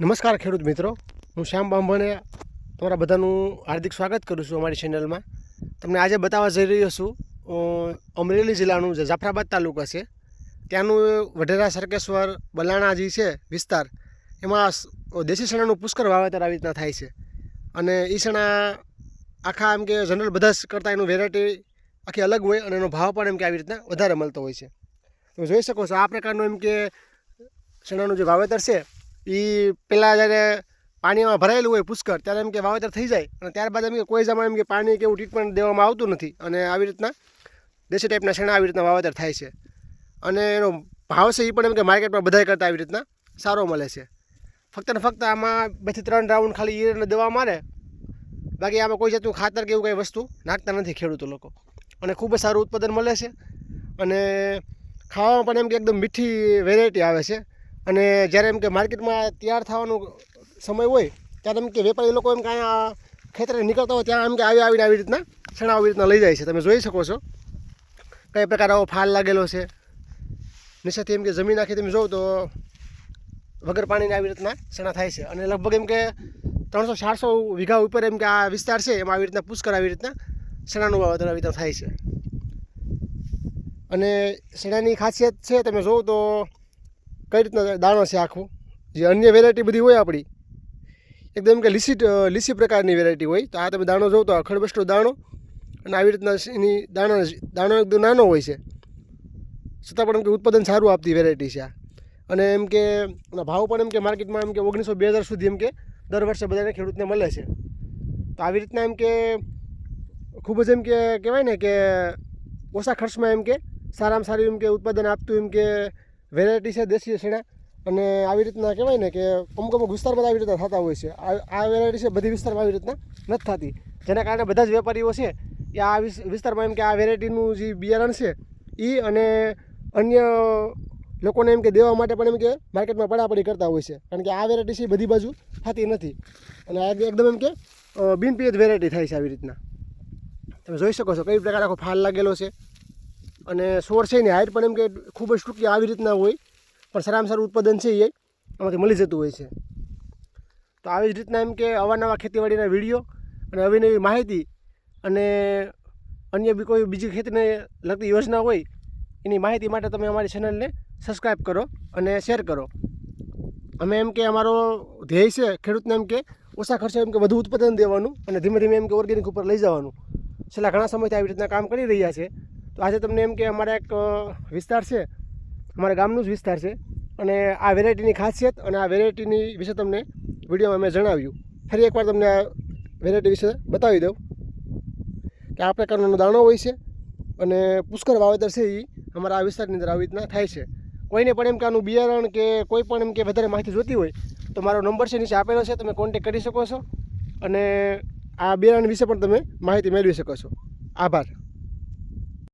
નમસ્કાર ખેડૂત મિત્રો. હું શ્યામ બાંભણે તમારા બધાનું હાર્દિક સ્વાગત કરું છું અમારી ચેનલમાં તમને આજે બતાવવા જઈ રહ્યો છું અમરેલી જિલ્લાનું જે જાફરાબાદ તાલુકા છે. ત્યાંનું વઢેરા સરકેશ્વર બલાણા જે છે વિસ્તાર. એમાં દેશી શણાનું પુષ્કળ વાવેતર આવી રીતના થાય છે. અને એ શણા આખા એમ કે જનરલ બધા જ કરતાં એનું વેરાયટી આખી અલગ હોય અને એનો ભાવ પણ એમ કે આવી રીતના વધારે મળતો હોય છે. તમે જોઈ શકો છો આ પ્રકારનું એમ કે શણાનું જે વાવેતર છે એ પહેલાં જ્યારે પાણીમાં ભરાયેલું હોય પુષ્કળ, ત્યારે એમ કે વાવેતર થઈ જાય. અને ત્યારબાદ એમ કે કોઈ જમા એમ કે પાણી કે એવું ટ્રીટમેન્ટ દેવામાં આવતું નથી. અને આવી રીતના દેશી ટાઈપના શેણા આવી રીતના વાવેતર થાય છે. અને એનો ભાવ છે એ પણ એમ કે માર્કેટમાં બધાય કરતાં આવી રીતના સારો મળે છે. ફક્ત ને ફક્ત આમાં બેથી ત્રણ રાઉન્ડ ખાલી ઈરને દવા મારે. બાકી આમાં કોઈ જાતનું ખાતર કે એવું કંઈ વસ્તુ નાખતા નથી ખેડૂતો લોકો. અને ખૂબ જ સારું ઉત્પાદન મળે છે. અને ખાવામાં પણ એમ કે એકદમ મીઠી વેરાયટી આવે છે. અને જ્યારે એમ કે માર્કેટમાં તૈયાર થવાનો સમય હોય, ત્યારે એમ કે વેપારી લોકો એમ કે અહીંયા ખેતરે નીકળતા હોય ત્યાં એમ કે આવી આવીને આવી રીતના છણા આવી રીતના લઈ જાય છે. તમે જોઈ શકો છો કઈ પ્રકાર આવો ફાલ લાગેલો છે. નીચેથી એમ કે જમીન આખી તમે જોવો તો વગર પાણીને આવી રીતના છણા થાય છે. અને લગભગ એમ કે ત્રણસો ચારસો વીઘા ઉપર એમ કે આ વિસ્તાર છે, એમાં આવી રીતના પુષ્કળ આવી રીતના શેણાનું વાવેતર આવી રીતના થાય છે. અને શેણાની ખાસિયત છે, તમે જોવો તો કઈ રીતના દાણો છે આખું? જે અન્ય વેરાયટી બધી હોય આપણી. એકદમ કે લીસી લીસી પ્રકારની વેરાયટી હોય. તો આ તમે દાણો જોવો તો અખડબસ્ટો દાણો અને આવી રીતના એની દાણો દાણો એકદમ નાનો હોય છે. છતાં પણ એમ કે ઉત્પાદન સારું આપતી વેરાયટી છે આ. અને એમ કે ભાવ પણ એમ કે માર્કેટમાં એમ કે ઓગણીસો બે હજાર સુધી એમ કે દર વર્ષે બધાને ખેડૂતને મળે છે. તો આવી રીતના એમ કે ખૂબ જ એમ કે કહેવાય ને કે ઓછા ખર્ચમાં એમ કે સારામાં સારું એમ કે ઉત્પાદન આપતું એમ કે વેરાયટી છે દેશી શેણા અને આવી રીતના કહેવાય ને કે અમુક અમુક વિસ્તારમાં આવી રીતના થતા હોય છે. આ વેરાયટી છે બધી વિસ્તારમાં આવી રીતના નથી થતી. જેના કારણે બધા જ વેપારીઓ છે એ આ વિસ- વિસ્તારમાં એમ કે આ વેરાયટીનું જે બિયારણ છે એ અને અન્ય લોકોને એમ કે દેવા માટે પણ એમ કે માર્કેટમાં પડાપડી કરતા હોય છે. કારણ કે આ વેરાયટી છે બધી બાજુ થતી નથી. અને આ એકદમ એમ કે બિનપિયત વેરાયટી થાય છે આવી રીતના. તમે જોઈ શકો છો કઈ પ્રકાર આખો ફાલ લાગેલો છે. અને સોર છે ને હાઈટ પણ એમ કે ખૂબ જ ટૂંકી આવી રીતના હોય, પણ સારામાં સારું ઉત્પાદન છે એ આમાંથી મળી જતું હોય છે. તો આવી જ રીતના એમ કે અવાનવા ખેતીવાડીના વીડિયો અને નવી નવી માહિતી અને અન્ય બી કોઈ બીજી ખેતીને લગતી યોજના હોય, એની માહિતી માટે તમે અમારી ચેનલને સબસ્ક્રાઈબ કરો અને શેર કરો. અમે એમ કે અમારો ધ્યેય છે ખેડૂતને એમ કે ઓછા ખર્ચે એમ કે વધુ ઉત્પાદન દેવાનું અને ધીમે ધીમે એમ કે ઓર્ગેનિક ઉપર લઈ જવાનું. છેલ્લા ઘણા સમયથી આવી રીતના કામ કરી રહ્યા છે. તો આજે તમને એમ કે અમારા એક વિસ્તાર છે. અમારા ગામનું જ વિસ્તાર છે. અને આ વેરાયટીની ખાસિયત અને આ વેરાયટીની વિશે તમને વિડીયોમાં મેં જણાવ્યું. ફરી એકવાર તમને આ વેરાયટી વિશે બતાવી દઉં કે આ પ્રકારનો દાણો હોય છે અને પુષ્કળ વાવેતર છે એ અમારા આ વિસ્તારની અંદર આવી રીતના થાય છે. કોઈને પણ એમ કે આનું બિયારણ કે કોઈ પણ એમ કે વધારે માહિતી જોતી હોય તો મારો નંબર છે નીચે આપેલો છે, તમે કોન્ટેક કરી શકો છો અને આ બિયારણ વિશે પણ તમે માહિતી મેળવી શકો છો. આભાર.